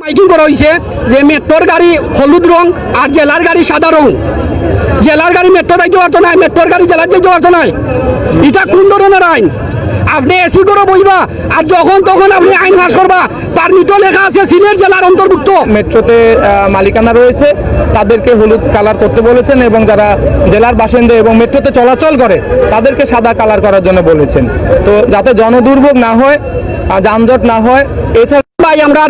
Miking করা হয়েছে যে মেট্রোর গাড়ি হলুদ রং আর জেলার গাড়ি সাদা রং। জেলার গাড়ি মেট্রো যাইতে পারতো না, মেট্রোর গাড়ি জেলার যাইতে পারতো না। এটা কোন ধরনের আইন? আপনি এসি করে বইবা আর যখন তখন আপনি আইন পাস করবা পারমিটও লেখা আছে সিলেট জেলার অন্তর্ভুক্ত। মেট্রোতে মালিকানা রয়েছে, তাদেরকে হলুদ কালার করতে বলেছেন এবং যারা জেলার বাসিন্দা এবং মেট্রোতে চলাচল করে, তাদেরকে সাদা কালার করার জন্য বলেছেন। তো যাতে জনদুর্ভোগ না হয় যানজট না হয়, এছাড়া ভাই আমরা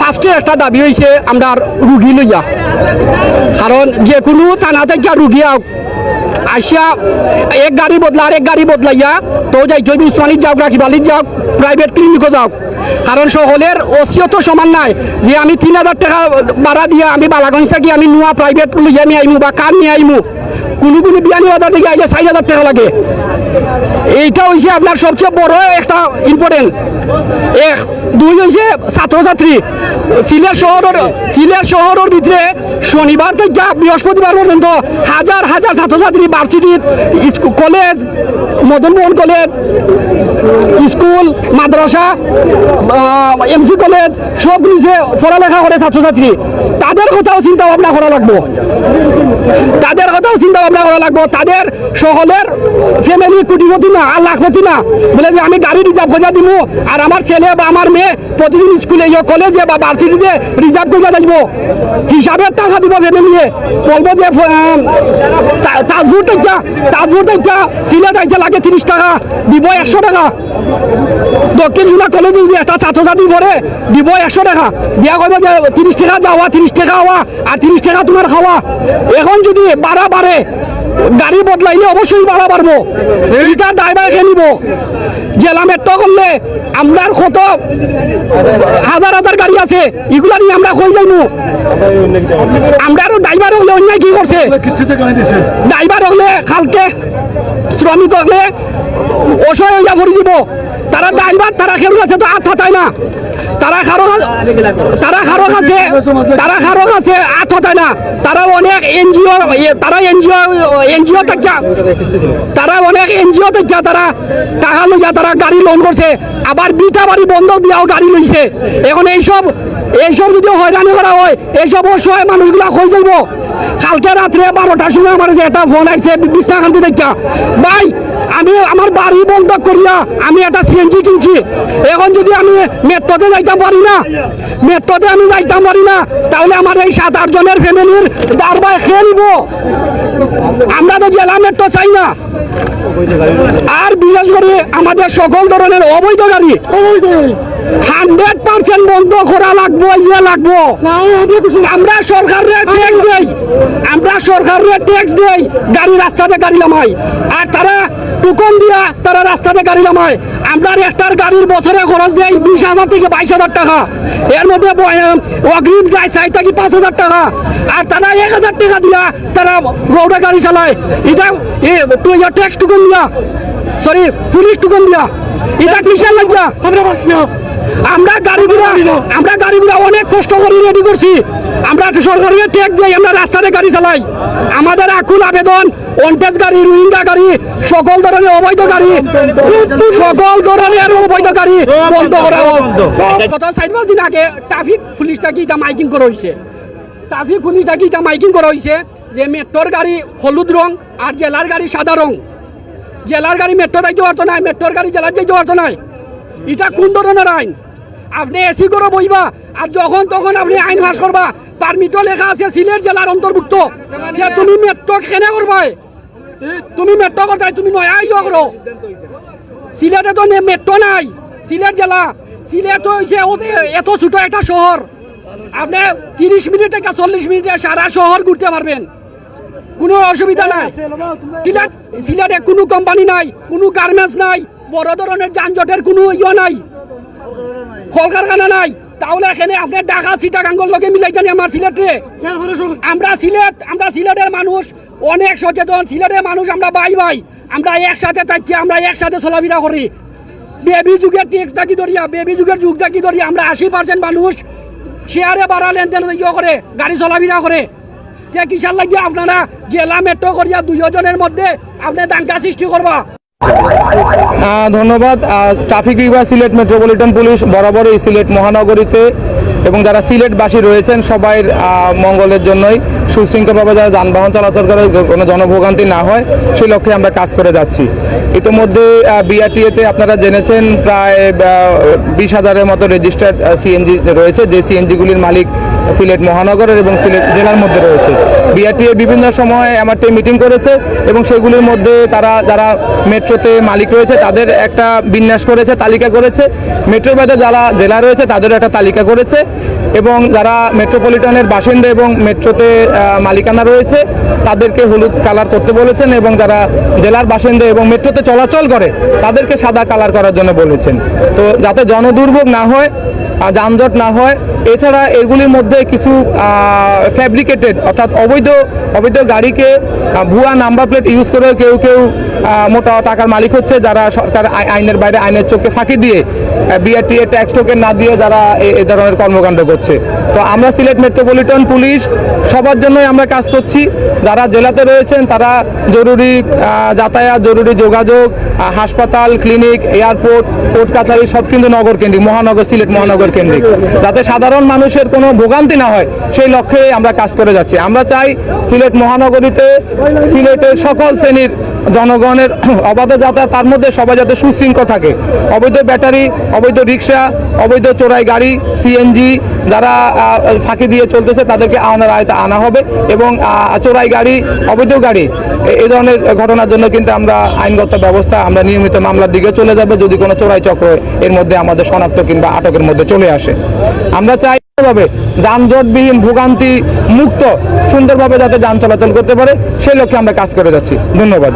ফার্স্টে একটা দাবি হয়েছে আমরা রুগী লইয়া। কারণ যে কোনো থানা থেকে রুগী আসিয়া এক গাড়ি বদলা আর এক গাড়ি বদলাইয়া তো যাই যদি উসমানিত যাও রাখিবালিত যাও প্রাইভেট ক্লিনিকও যাও কারণ সকলের অসিয়ত সমান নাই, যে আমি তিন হাজার টাকা ভাড়া দিয়া আমি বালাগঞ্জ থাকি, আমি নোয়া প্রাইভেট লইয়া নিয়ে আইমু বা কার নিয়ে আইমু? কোনো কোনো বিয়ানি বাজার থেকে আইলে চার হাজার টাকা লাগে। এইটা হয়েছে আপনার সবচেয়ে বড় একটা ইম্পর্টেন্ট এক, দুই হয়েছে ছাত্রছাত্রী। সিলেট শহরের সিলেট শহরের ভিতরে শনিবার থেকে বৃহস্পতিবার পর্যন্ত হাজার হাজার ছাত্রছাত্রী ভার্সিটির college Madan Mohan college school, মাদ্রাসা এমসি কলেজ সব নিচে পড়ালেখা করে ছাত্রছাত্রী। তাদের কথাও চিন্তা ভাবনা করা লাগবো। তাদের কথাও চিন্তা ভাবনা করা লাগবো। তাদের সকলের ফ্যামিলি কোটিপতি না, আর লাখপতি না। বলে যে আমি গাড়ি রিজার্ভ করে দিব আর আমার ছেলে বা আমার মেয়ে প্রতিদিন স্কুলে কলেজে বা ভার্সিটিতে রিজার্ভ করে থাকব হিসাবের টাকা দিব ফ্যামিলিয়ে বলব যে তাজপুর থেকে তাজপুর থেকে সিলেট আইতে লাগে তিরিশ টাকা, দিব একশো টাকা। দক্ষিণ জেলা কলেজে যদি একটা ছাত্রছাত্রী পড়ে, দিব একশো টাকা। দিয়া করব যে, তিরিশ টাকা যাওয়া, তিরিশ টাকা হওয়া, আর তিরিশ টাকা তোমার খাওয়া। এখন যদি বাড়া বাড়ে গাড়ি বদলাইলে অবশ্যই বাড়া বাড়বো। এইটা ড্রাইভার খেয়ে নিব। জেলা মেট্রো করলে আমরা কত? হাজার হাজার গাড়ি আছে। এগুলা নিয়ে আমরা কই যাইবো? আমরা আরও ড্রাইভার হলে অন্যায় কি করছে? ড্রাইভার হলে কালকে শ্রমিক হলে অসহায় হইয়া ভরি দিব। তারা ড্রাইভার তারা খেলু আছে, তো আট হাতায় না। তারা খারো তারা খারো আছে, তারা খারো আছে আট হাতায় না। তারা অনেক এনজিও তারা এনজিও এনজিও থেকে তারা অনেক এনজিও থেকে তারা টাকা লইয়া তারা গাড়ি লোন করছে। আবার বিটা বাড়ি বন্ধ দিয়াও গাড়ি লইছে। এখন এইসব এইসব যদি হয়রানি করা হয়, এইসব অসহায় মানুষগুলা হয়ে যাইব কালকে রাত্রে বারোটার সময় আমার যে একটা ফোন আসছে বিছনাকান্তি দেখা ভাই, আমি আমার বাড়ি বন্ধ করিয়া আমি একটা সিএনজি কিনছি। এখন যদি আমি মেট্রোতে যাইতাম পারি না, মেট্রোতে আমি যাইতাম পারি না, তাহলে আমার এই সাত আট জনের ফ্যামিলির বারবার খেয়ে নিব। আমরা তো জেলা মেট্রো চাই না। আর বিশেষ করে আমাদের সকল ধরনের অবৈধ গাড়ি। হান্ড্রেড পার্সেন্ট বন্ধ করা লাগবো ইয়ে লাগবো। আমরা সরকারের ট্যাক্স দেই, আমরা সরকারের ট্যাক্স দেই, গাড়ি রাস্তাতে গাড়ি নামাই। আর তারা টুকন দিয়া তারা রাস্তাতে গাড়ি নামায়। আমরা একটার গাড়ির বছরে খরচ দেই বিশ হাজার থেকে বাইশ হাজার টাকা। এর মধ্যে অগ্রিম যায় চাই থাকি পাঁচ হাজার টাকা। আর তারা এক হাজার টাকা দিয়া তারা রোডে গাড়ি চালায়। এটা তুই ট্যাক্স টুকন দিয়া সরি পুলিশ টুকন দিয়া, এটা কিসের লাগিয়া আমরা গাড়িগুলা আমরা গাড়িগুলা অনেক কষ্ট করে রেডি করছি। আমরা সরকারের ট্যাক্স দিই আমরা রাস্তাতে গাড়ি চালাই। আমাদের আকুল আবেদন অনটেজ গাড়ি রোহিঙ্গা গাড়ি সকল ধরনের অবৈধ গাড়ি সকল ধরনের অবৈধ গাড়ি বন্ধ করা হোক। গত চার পাঁচ দিন আগে ট্রাফিক পুলিশটা কি এটা মাইকিং করা হয়েছে ট্রাফিক পুলিশটা কি এটা মাইকিং করা হয়েছে যে মেট্রোর গাড়ি হলুদ রং আর জেলার গাড়ি সাদা রং। জেলার গাড়ি মেট্রো যাইতে পারতো না মেট্রোর গাড়ি জেলার যাইতে পারতো না। এটা কোন ধরনের আইন? আপনি এসি করে বইবা, আর যখন তখন আপনি আইন পাস করবা। পারমিটও লেখা আছে সিলেট জেলার অন্তর্ভুক্ত। যে তুমি মেট্রো কেনে করবা? তুমি মেট্রো করতে তুমি নয় ইয়ে করো সিলেটে তো মেট্রো নাই। সিলেট জেলা। সিলেট হয়েছে এত ছোট একটা শহর আপনি তিরিশ মিনিট থেকে চল্লিশ মিনিটে সারা শহর ঘুরতে পারবেন কোনো অসুবিধা নাই। সিলেট সিলেটে কোনো কোম্পানি নাই, কোনো গার্মেন্টস নাই। বড় ধরনের যানজটের কোনো ইয়ে নাই। কলকারখানা নাই। তাহলে এখানে আপনার ঢাকা সিটাগাঙ্গল লগে মিলাই জানি আমার সিলেটে আমরা সিলেট আমরা সিলেটের মানুষ অনেক সচেতন। সিলেটের মানুষ আমরা বাই বাই। আমরা একসাথে থাকি আমরা একসাথে চলাফেরা করি। বেবি যুগের টেক্স থাকি ধরিয়া বেবি যুগের যুগ থাকি ধরিয়া আমরা আশি পার্সেন্ট মানুষ শেয়ারে বাড়া লেনদেন ইয়ে করে গাড়ি চলাফেরা করে। কিসার লাগিয়ে আপনারা জেলা মেট্রো করিয়া দুইজনের মধ্যে আপনি দাঙ্গা সৃষ্টি করবা। ধন্যবাদ। ট্রাফিক বিভাগ, সিলেট মেট্রোপলিটন পুলিশ বরাবর এই সিলেট মহানগরীতে এবং যারা সিলেটবাসী রয়েছেন সবাই মঙ্গলের জন্যই সুশৃঙ্খলভাবে যারা যানবাহন চলাচল করে কোনো জনভোগান্তি না হয়, সেই লক্ষ্যে আমরা কাজ করে যাচ্ছি। ইতিমধ্যে বিআরটিএতে আপনারা জেনেছেন প্রায় বিশ হাজারের মতো রেজিস্টার্ড সিএনজি রয়েছে, যে সিএনজিগুলির মালিক সিলেট মহানগরের এবং সিলেট জেলার মধ্যে রয়েছে। বিআরটিএ বিভিন্ন সময় এমআরটি মিটিং করেছে এবং সেগুলির মধ্যে তারা, যারা মেট্রোতে মালিক রয়েছে, তাদের একটা বিন্যাস করেছে, তালিকা করেছে। মেট্রোর বাইরে যারা জেলা রয়েছে, তাদেরও একটা তালিকা করেছে। এবং যারা মেট্রোপলিটনের বাসিন্দা এবং মেট্রোতে মালিকানা রয়েছে, তাদেরকে হলুদ কালার করতে বলেছেন এবং যারা জেলার বাসিন্দা এবং মেট্রোতে চলাচল করে, তাদেরকে সাদা কালার করার জন্য বলেছেন। তো যাতে জনদুর্ভোগ না হয় যানজট না হয়, এছাড়া এগুলির মধ্যে কিছু ফ্যাব্রিকেটেড অর্থাৎ অবৈধ অবৈধ অবৈধ গাড়িকে ভুয়া নাম্বার প্লেট ইউজ করে কেউ কেউ মোটা টাকার মালিক হচ্ছে যারা সরকার আই- আইনের বাইরে আইনের চোখে ফাঁকি দিয়ে বিআরটিএ ট্যাক্স টোকেন না দিয়ে যারা এ- ধরনের কর্মকাণ্ড করছে। তো আমরা সিলেট মেট্রোপলিটন পুলিশ সবার জন্যই আমরা কাজ করছি। যারা জেলাতে রয়েছেন, তারা জরুরি যাতায়াত, জরুরি যোগাযোগ হাসপাতাল ক্লিনিক এয়ারপোর্ট কোর্ট কাছারি, সব কিন্তু নগর কেন্দ্রিক, মহানগর, সিলেট মহানগর কেন্দ্রিক। যাতে সাধারণ মানুষের কোনো ভোগান্তি না হয়, সেই লক্ষ্যে আমরা কাজ করে যাচ্ছি। আমরা চাই সিলেট মহানগরীতে সিলেটের সকল শ্রেণির জনগণের অবাধ যাতায়াত, তার মধ্যে সবাই যাতে সুশৃঙ্খল থাকে। অবৈধ ব্যাটারি, অবৈধ রিক্সা অবৈধ চোরাই গাড়ি সিএনজি যারা ফাঁকি দিয়ে চলতেছে, তাদেরকে আনার আয়তা আনা হবে এবং চোরাই গাড়ি, অবৈধ গাড়ি এই ধরনের ঘটনার জন্য কিন্তু আমরা আইনগত ব্যবস্থা, আমরা নিয়মিত মামলার দিকে চলে যাবে, যদি কোনো চোরাই চক্র এর মধ্যে আমাদের শনাক্ত কিংবা আটকের মধ্যে চলে আসে। আমরা চাই ভাবে যানজটবিহীন ভোগান্তি মুক্ত সুন্দরভাবে যাতে যান চলাচল করতে পারে, সেই লক্ষ্যে আমরা কাজ করে যাচ্ছি। ধন্যবাদ।